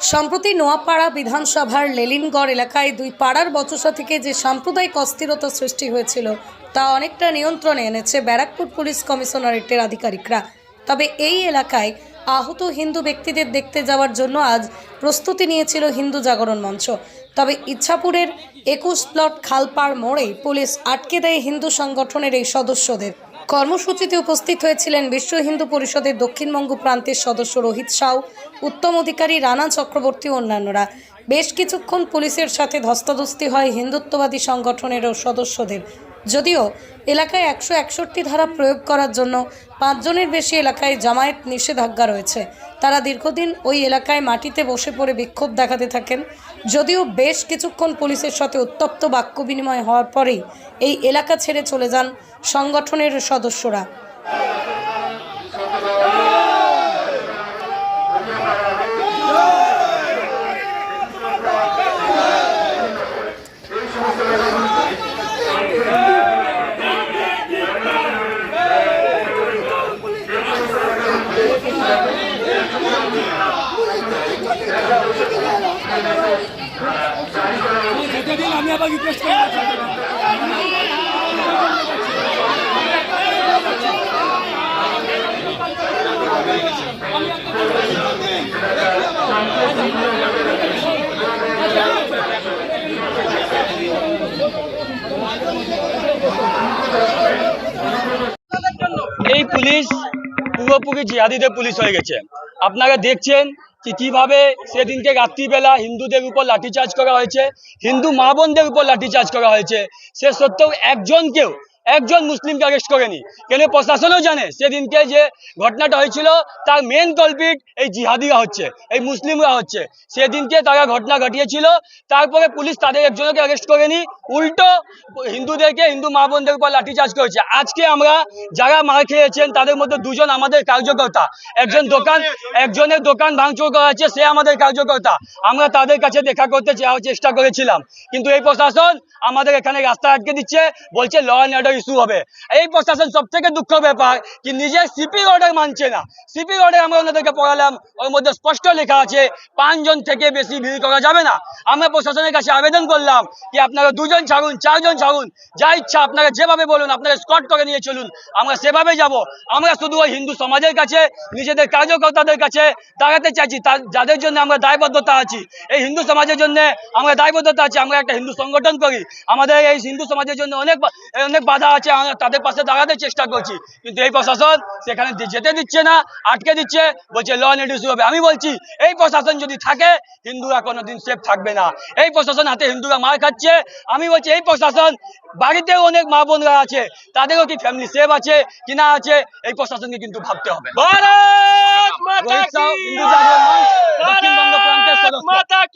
সম্প্রতি নোয়াপাড়া বিধানসভার লেলিনগড় এলাকায় দুই পাড়ার বচসা থেকে যে সাম্প্রদায়িক অস্থিরতা সৃষ্টি হয়েছিল, তা অনেকটা নিয়ন্ত্রণে এনেছে ব্যারাকপুর পুলিশ কমিশনারেটের আধিকারিকরা। তবে এই এলাকায় আহত হিন্দু ব্যক্তিদের দেখতে যাওয়ার জন্য আজ প্রস্তুতি নিয়েছিল হিন্দু জাগরণ মঞ্চ। তবে ইচ্ছাপুরের একুশ প্লট খালপাড় মোড়ে পুলিশ আটকে দেয় হিন্দু সংগঠনের এই সদস্যদের। কর্মসূচিতে উপস্থিত হয়েছিলেন বিশ্ব হিন্দু পরিষদের দক্ষিণবঙ্গ প্রান্তের সদস্য রোহিত সাউ উত্তম অধিকারী রানা চক্রবর্তী অন্যান্যরা। বেশ কিছুক্ষণ পুলিশের সাথে ধস্তাধস্তি হয় হিন্দুত্ববাদী সংগঠনেরও সদস্যদের। যদিও এলাকায় একশো একষট্টি ধারা প্রয়োগ করার জন্য পাঁচজনের বেশি এলাকায় জামায়াত নিষেধাজ্ঞা রয়েছে। তারা দীর্ঘদিন ওই এলাকায় মাটিতে বসে পড়ে বিক্ষোভ দেখাতে থাকেন। যদিও বেশ কিছুক্ষণ পুলিশের সাথে উত্তপ্ত বাক্য বিনিময় হওয়ার পরেই এই এলাকা ছেড়ে চলে যান সংগঠনের সদস্যরা যেতে দিন আমি আবার রিকোয়েস্ট করে এই পুলিশ পুরোপুরি জিহাদিদের পুলিশ হয়ে গেছে। আপনারা দেখছেন কীভাবে সেদিনকে রাত্রিবেলা হিন্দুদের উপর লাঠিচার্জ করা হয়েছে, হিন্দু মা বোনদের উপর লাঠিচার্জ করা হয়েছে, সে সত্ত্বেও একজনকেও একজন মুসলিমকে অ্যারেস্ট করেনি। কেন প্রশাসনও জানে সেদিনকে যে ঘটনাটা হয়েছিল তার মেন কলপিট এই জিহাদিরা হচ্ছে এই মুসলিমরা হচ্ছে। সেদিনকে তারা ঘটনা ঘটিয়েছিল তারপরে পুলিশ তাদের একজনকে অ্যারেস্ট করেনি। উল্টো হিন্দুদেরকে হিন্দু মা বোনদের উপর লাঠিচার্জ করেছে। আজকে আমরা যারা মার খেয়েছেন তাদের মধ্যে দুজন আমাদের কার্যকর্তা। একজন দোকান একজনের দোকান ভাঙচুর করা হচ্ছে সে আমাদের কার্যকর্তা। আমরা তাদের কাছে দেখা করতে চেষ্টা করেছিলাম। কিন্তু এই প্রশাসন আমাদের এখানে রাস্তা আটকে দিচ্ছে বলছে ল অ্যান্ড অর্ডার ইস্যু হবে। এই প্রশাসন সব থেকে দুঃখ ব্যাপার কি নিজের সিপি অর্ডার মানছে না। সিপি অর্ডার আমরা ওনাদেরকে পড়ালাম, ওর মধ্যে স্পষ্ট লেখা আছে, পাঁচজন থেকে বেশি ভিড় করা যাবে না। আমরা প্রশাসনের কাছে আবেদন করলাম কি আপনারা দুজন ছাড়ুন, চারজন ছাড়ুন, যা ইচ্ছা আপনারা যেভাবে বলুন, আপনারা স্কট করে নিয়ে চলুন, আমরা সেভাবে যাব। আমরা শুধু ওই হিন্দু সমাজের কাছে, নিজেদের কার্যকর্তাদের কাছে দাঁড়াতে চাইছি যাদের জন্য আমরা দায়বদ্ধতা আছি। এই হিন্দু সমাজের জন্য আমরা দায়বদ্ধতা আছি, আমরা একটা হিন্দু সংগঠন করি। আমাদের এই হিন্দু সমাজের জন্য অনেক অনেক বাধা আছে আমরা তাদের পাশে দাঁড়াতে চেষ্টা করছি। কিন্তু এই প্রশাসন সেখানে যেতে দিচ্ছে না আটকে দিচ্ছে বলছে ল অ্যান্ড হবে। আমি বলছি এই প্রশাসন যদি থাকে হিন্দুরা কোনোদিন সেফ থাকবে না। এই প্রশাসন হাতে হিন্দুরা মার খাচ্ছে। আমি বলছি এই প্রশাসন বাড়িতেও অনেক মা বোনরা আছে তাদেরও কি ফ্যামিলি সেফ আছে কি না আছে? এই প্রশাসনকে কিন্তু ভাবতে হবে। ভারত